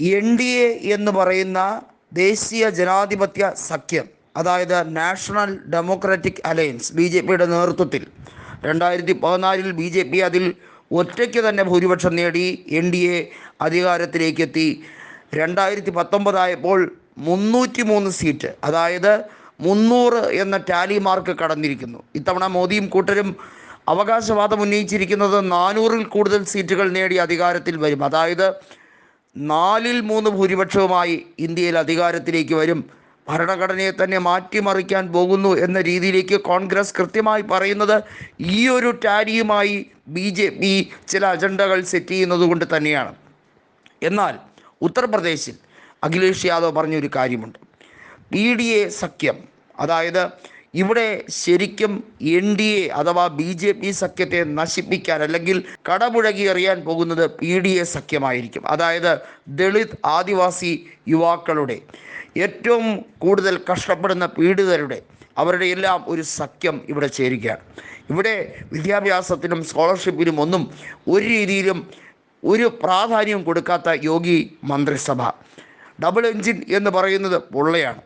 N D A എന്ന് പറയുന്ന ദേശീയ ജനാധിപത്യ സഖ്യം അതായത് National Democratic Alliance B J പിയുടെ നേതൃത്വത്തിൽ രണ്ടായിരത്തി പതിനാലിൽ ബി ജെ പി അതിൽ ഒറ്റയ്ക്ക് തന്നെ ഭൂരിപക്ഷം നേടി എൻ ഡി എ അധികാരത്തിലേക്ക് എത്തി രണ്ടായിരത്തി പത്തൊമ്പതായപ്പോൾ മുന്നൂറ്റി മൂന്ന് സീറ്റ് അതായത് മുന്നൂറ് എന്ന ടാലി മാർക്ക് കടന്നിരിക്കുന്നു. ഇത്തവണ മോദിയും കൂട്ടരും അവകാശവാദം ഉന്നയിച്ചിരിക്കുന്നത് നാനൂറിൽ കൂടുതൽ സീറ്റുകൾ നേടി അധികാരത്തിൽ വരും. അതായത് നാലിൽ മൂന്ന് ഭൂരിപക്ഷവുമായി ഇന്ത്യയിൽ അധികാരത്തിലേക്ക് വരും. ഭരണഘടനയെ തന്നെ മാറ്റിമറിക്കാൻ പോകുന്നു എന്ന രീതിയിലേക്ക് കോൺഗ്രസ് കൃത്യമായി പറയുന്നത് ഈ ഒരു ടാലിയുമായി ബി ജെ പി ചില അജണ്ടകൾ സെറ്റ് ചെയ്യുന്നത് കൊണ്ട് തന്നെയാണ്. എന്നാൽ ഉത്തർപ്രദേശിൽ അഖിലേഷ് യാദവ് പറഞ്ഞൊരു കാര്യമുണ്ട്. പി ഡി എ സഖ്യം അതായത് ഇവിടെ ശരിക്കും എൻ ഡി എ അഥവാ ബി ജെ പി സഖ്യത്തെ നശിപ്പിക്കാൻ അല്ലെങ്കിൽ കടമുഴകി എറിയാൻ പോകുന്നത് പി ഡി എ സഖ്യമായിരിക്കും. അതായത് ദളിത് ആദിവാസി യുവാക്കളുടെ ഏറ്റവും കൂടുതൽ കഷ്ടപ്പെടുന്ന പീഡിതരുടെ അവരുടെ എല്ലാം ഒരു സഖ്യം ഇവിടെ ചേരുകയാണ്. ഇവിടെ വിദ്യാഭ്യാസത്തിനും സ്കോളർഷിപ്പിനും ഒന്നും ഒരു രീതിയിലും ഒരു പ്രാധാന്യം കൊടുക്കാത്ത യോഗി മന്ത്രിസഭ. ഡബിൾ എഞ്ചിൻ എന്ന് പറയുന്നത് പൊള്ളയാണ്.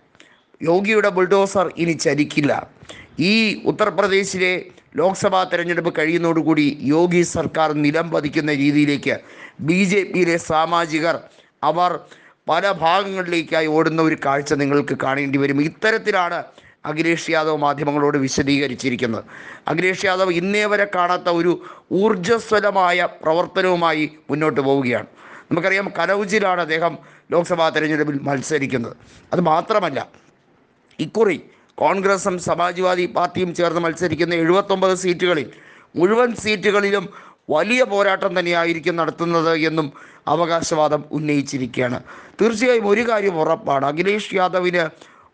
യോഗിയുടെ ബുൾഡോസർ ഇനി ചരിക്കില്ല. ഈ ഉത്തർപ്രദേശിലെ ലോക്സഭാ തെരഞ്ഞെടുപ്പ് കഴിയുന്നതോടുകൂടി യോഗി സർക്കാർ നിലം പതിക്കുന്ന രീതിയിലേക്ക് ബി ജെ പിയിലെ സാമാജികർ അവർ പല ഭാഗങ്ങളിലേക്കായി ഓടുന്ന ഒരു കാഴ്ച നിങ്ങൾക്ക് കാണേണ്ടി വരും. ഇത്തരത്തിലാണ് അഖിലേഷ് യാദവ് മാധ്യമങ്ങളോട് വിശദീകരിച്ചിരിക്കുന്നത്. അഖിലേഷ് യാദവ് ഇന്നേ വരെ കാണാത്ത ഒരു ഊർജസ്വലമായ പ്രവർത്തനവുമായി മുന്നോട്ട് പോവുകയാണ്. നമുക്കറിയാം കനൗജിലാണ് അദ്ദേഹം ലോക്സഭാ തെരഞ്ഞെടുപ്പിൽ മത്സരിക്കുന്നത്. അത് മാത്രമല്ല ഇക്കുറി കോൺഗ്രസും സമാജ്വാദി പാർട്ടിയും ചേർന്ന് മത്സരിക്കുന്ന എഴുപത്തൊമ്പത് സീറ്റുകളിൽ മുഴുവൻ സീറ്റുകളിലും വലിയ പോരാട്ടം തന്നെയായിരിക്കും നടത്തുന്നത് എന്നും അവകാശവാദം ഉന്നയിച്ചിരിക്കുകയാണ്. തീർച്ചയായും ഒരു കാര്യം ഉറപ്പാണ്. അഖിലേഷ് യാദവിന്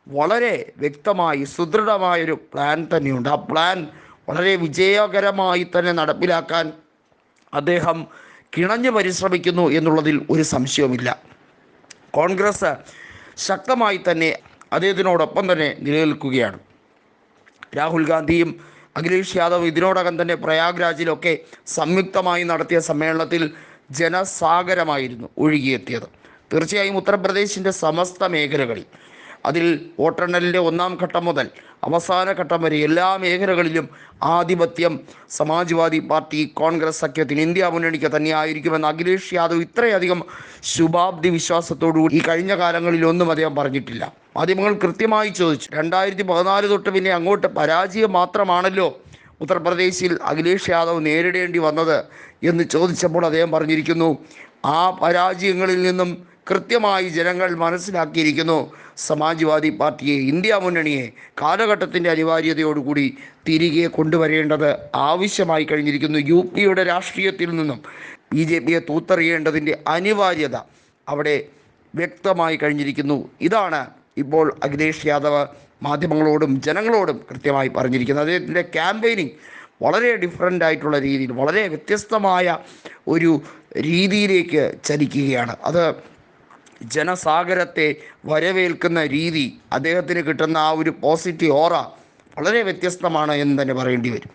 വളരെ വ്യക്തമായി സുദൃഢമായൊരു പ്ലാൻ തന്നെയുണ്ട്. ആ പ്ലാൻ വളരെ വിജയകരമായി തന്നെ നടപ്പിലാക്കാൻ അദ്ദേഹം കിണഞ്ഞു പരിശ്രമിക്കുന്നു എന്നുള്ളതിൽ ഒരു സംശയവുമില്ല. കോൺഗ്രസ് ശക്തമായി തന്നെ അദ്ദേഹത്തിനോടൊപ്പം തന്നെ നിലനിൽക്കുകയാണ്. രാഹുൽ ഗാന്ധിയും അഖിലേഷ് യാദവ് ഇതിനോടകം തന്നെ പ്രയാഗ്രാജിലൊക്കെ സംയുക്തമായി നടത്തിയ സമ്മേളനത്തിൽ ജനസാഗരമായിരുന്നു ഒഴുകിയെത്തിയത്. തീർച്ചയായും ഉത്തർപ്രദേശിന്റെ സമസ്ത മേഖലകളിൽ അതിൽ വോട്ടെണ്ണലിന്റെ ഒന്നാം ഘട്ടം മുതൽ അവസാന ഘട്ടം വരെ എല്ലാ മേഖലകളിലും ആധിപത്യം സമാജ്വാദി പാർട്ടി കോൺഗ്രസ് സഖ്യത്തിന് ഇന്ത്യ മുന്നണിക്ക് തന്നെയായിരിക്കുമെന്ന് അഖിലേഷ് യാദവ് ഇത്രയധികം ശുഭാബ്ദി വിശ്വാസത്തോടുകൂടി ഈ കഴിഞ്ഞ കാലങ്ങളിലൊന്നും അദ്ദേഹം പറഞ്ഞിട്ടില്ല. മാധ്യമങ്ങൾ കൃത്യമായി ചോദിച്ചു. രണ്ടായിരത്തി പതിനാല് തൊട്ട് പിന്നെ അങ്ങോട്ട് പരാജയം മാത്രമാണല്ലോ ഉത്തർപ്രദേശിൽ അഖിലേഷ് യാദവ് നേരിടേണ്ടി വന്നത് എന്ന് ചോദിച്ചപ്പോൾ അദ്ദേഹം പറഞ്ഞിരിക്കുന്നു ആ പരാജയങ്ങളിൽ നിന്നും കൃത്യമായി ജനങ്ങൾ മനസ്സിലാക്കിയിരിക്കുന്നു. സമാജ്വാദി പാർട്ടിയെ ഇന്ത്യ മുന്നണിയെ കാലഘട്ടത്തിന്റെ അനിവാര്യതയോടുകൂടി തിരികെ കൊണ്ടുവരേണ്ടത് ആവശ്യമായി കഴിഞ്ഞിരിക്കുന്നു. യു പിയുടെ രാഷ്ട്രീയത്തിൽ നിന്നും ബി ജെ പിയെ തൂത്തെറിയേണ്ടതിന്റെ അനിവാര്യത അവിടെ വ്യക്തമായി കഴിഞ്ഞിരിക്കുന്നു. ഇതാണ് ഇപ്പോൾ അഖിലേഷ് യാദവ് മാധ്യമങ്ങളോടും ജനങ്ങളോടും കൃത്യമായി പറഞ്ഞിരിക്കുന്നത് അദ്ദേഹത്തിന്റെ ക്യാമ്പയിനിങ് വളരെ ഡിഫറെന്റ് ആയിട്ടുള്ള രീതിയിൽ വളരെ വ്യത്യസ്തമായ ഒരു രീതിയിലേക്ക് ചലിക്കുകയാണ്. അത് ജനസാഗരത്തെ വരവേൽക്കുന്ന രീതി അദ്ദേഹത്തിന് കിട്ടുന്ന ആ ഒരു പോസിറ്റീവ് ഓറ വളരെ വ്യത്യസ്തമാണ് എന്ന് തന്നെ പറയേണ്ടി വരും.